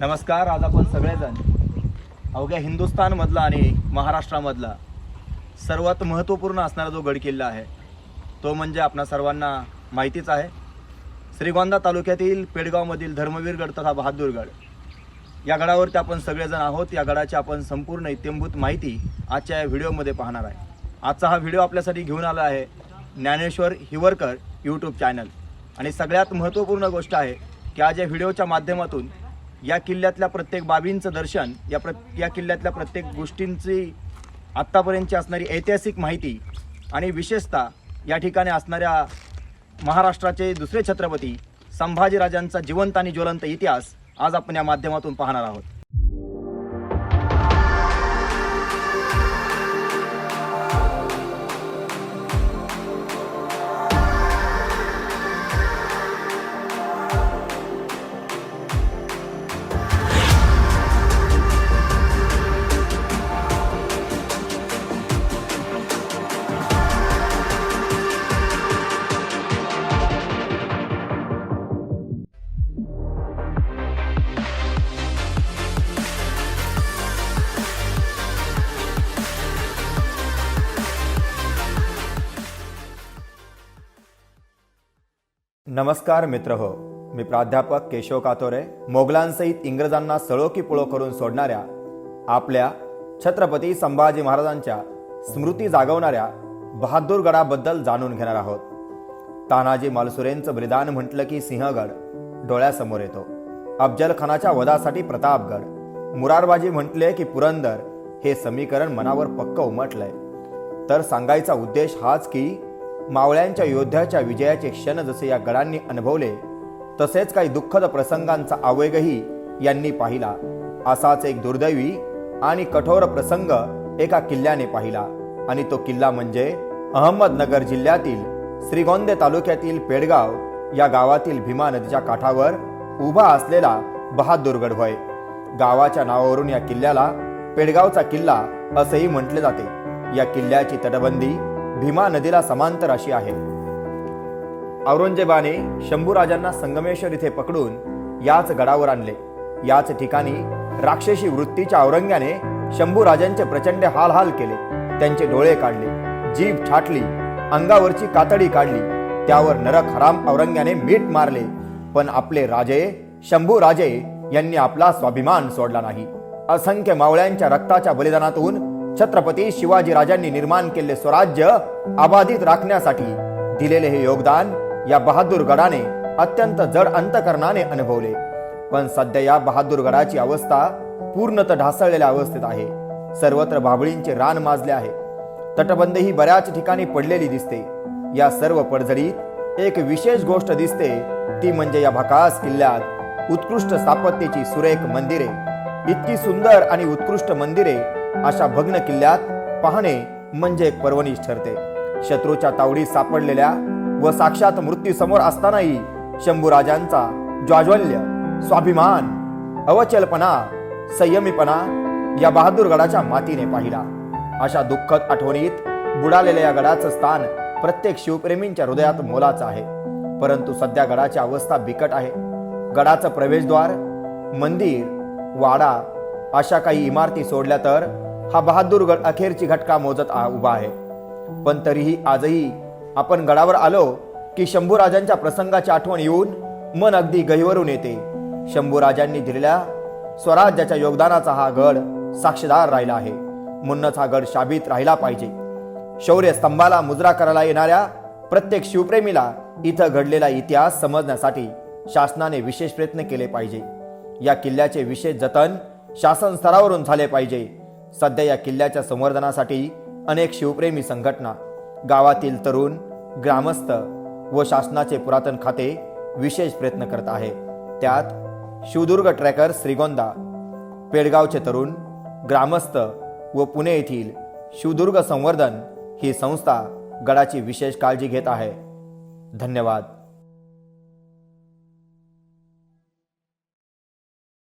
नमस्कार आज आपण सगळेजण अवघ्या हिंदुस्थानमधला आणि महाराष्ट्रामधला सर्वात महत्त्वपूर्ण असणारा जो गडकिल्ला आहे तो म्हणजे आपणा सर्वांना माहितीच आहे. श्रीगोंदा तालुक्यातील पेडगावमधील धर्मवीरगड तथा बहादूरगड या गडावरती आपण सगळेजण आहोत. या गडाची आपण संपूर्ण इत्यंभूत माहिती आजच्या या व्हिडिओमध्ये पाहणार आहे. आजचा हा व्हिडिओ आपल्यासाठी घेऊन आला आहे ज्ञानेश्वर हिवरकर यूट्यूब चॅनल आणि सगळ्यात महत्त्वपूर्ण गोष्ट आहे की आज या व्हिडिओच्या माध्यमातून या किल्ल्यातल्या प्रत्येक बाबींचं दर्शन या प्र या किल्ल्यातल्या प्रत्येक गोष्टींची आत्तापर्यंतची असणारी ऐतिहासिक माहिती आणि विशेषतः या ठिकाणी असणाऱ्या महाराष्ट्राचे दुसरे छत्रपती संभाजीराजांचा जिवंत आणि ज्वलंत इतिहास आज आपण या माध्यमातून पाहणार आहोत. नमस्कार मित्र हो मी प्राध्यापक केशव कातोरे मोगलांसहित इंग्रजांना सळो की पुळो करून सोडणाऱ्या आपल्या छत्रपती संभाजी महाराजांच्या स्मृती जागवणाऱ्या बहादूरगडाबद्दल जाणून घेणार आहोत. तानाजी मालसुरेंचं बलिदान म्हटलं की सिंहगड डोळ्यासमोर येतो. अफजलखानाच्या वधासाठी प्रतापगड. मुरारबाजी म्हटले की पुरंदर हे समीकरण मनावर पक्क उमटलंय. तर सांगायचा उद्देश हाच की मावळ्यांच्या योद्ध्याच्या विजयाचे क्षण जसे या गडांनी अनुभवले तसेच काही दुःखद प्रसंगांचा आवेगही यांनी पाहिला. असाच एक दुर्दैवी आणि कठोर प्रसंग एका किल्ल्याने पाहिला. आणि तो किल्ला म्हणजे अहमदनगर जिल्ह्यातील श्रीगोंदे तालुक्यातील पेडगाव या गावातील भीमा नदीच्या काठावर उभा असलेला बहादूरगड होय. गावाच्या नावावरून या किल्ल्याला पेडगावचा किल्ला असेही म्हटले जाते. या किल्ल्याची तटबंदी भीमा नदीला समांतर अशी आहे. औरंगजेबाने शंभूराजांना संगमेश्वर इथे पकडून याच गडावर आणले. याच ठिकाणी राक्षसी वृत्तीच्या औरंग्याने शंभूराजांचे प्रचंड हाल हाल केले. त्यांचे डोळे काढले जीभ छाटली अंगावरची कातडी काढली. त्यावर नरक हराम औरंग्याने मीठ मारले. पण आपले राजे शंभू राजे यांनी आपला स्वाभिमान सोडला नाही. असंख्य मावळ्यांच्या रक्ताच्या बलिदानातून छत्रपती शिवाजी राजांनी निर्माण केलेले स्वराज्य अबाधित राखण्यासाठी दिलेले हे योगदान या बहादूर गडाने अत्यंत जड अंतकरणाने अनुभवले. पण सध्या या बहादूर गडाची अवस्था पूर्णतः ढासळलेल्या अवस्थेत आहे. सर्वत्र भाबळींचे रान माजले आहे. तटबंद ही बऱ्याच ठिकाणी पडलेली दिसते. या सर्व पडझडीत एक विशेष गोष्ट दिसते. ती म्हणजे या भकास किल्ल्यात उत्कृष्ट स्थापत्येची सुरेख मंदिरे. इतकी सुंदर आणि उत्कृष्ट मंदिरे अशा भग्न किल्ल्यात पाहणे म्हणजे एक पर्वणीच ठरते. शत्रूच्या तावडीत सापडलेल्या व साक्षात मृत्यू समोर असतानाही शंभूराजांचा ज्वाज्वल्य स्वाभिमान अवचलपणा संयमीपणा या बहादूर गडाच्या मातीने पाहिला. अशा दुःखद आठवणीत बुडालेल्या या गडाचं स्थान प्रत्येक शिवप्रेमींच्या हृदयात मोलाचं आहे. परंतु सध्या गडाची अवस्था बिकट आहे. गडाचं प्रवेशद्वार मंदिर वाडा अशा काही इमारती सोडल्या तर हा बहादूरगड अखेरची घटका मोजत उभा आहे. पण तरीही आजही आपण गडावर आलो की शंभूराजांच्या प्रसंगाची आठवण येऊन मन अगदी गहिवरून येते. शंभूराजांनी दिलेल्या स्वराज्याच्या योगदानाचा हा गड साक्षीदार राहिला आहे. म्हणूनच हा गड शाबित राहिला पाहिजे. शौर्य स्तंभाला मुजरा करायला येणाऱ्या प्रत्येक शिवप्रेमीला इथं घडलेला इतिहास समजण्यासाठी शासनाने विशेष प्रयत्न केले पाहिजे. या किल्ल्याचे विशेष जतन शासन स्तरावरून झाले पाहिजे. सध्या या किल्ल्याच्या संवर्धनासाठी अनेक शिवप्रेमी संघटना गावातील तरुण ग्रामस्थ व शासनाचे पुरातन खाते विशेष प्रयत्न करत आहे. त्यात शिवदुर्ग ट्रॅकर श्रीगोंदा पेडगावचे तरुण ग्रामस्थ व पुणे येथील शिवदुर्ग संवर्धन ही संस्था गडाची विशेष काळजी घेत आहे. धन्यवाद.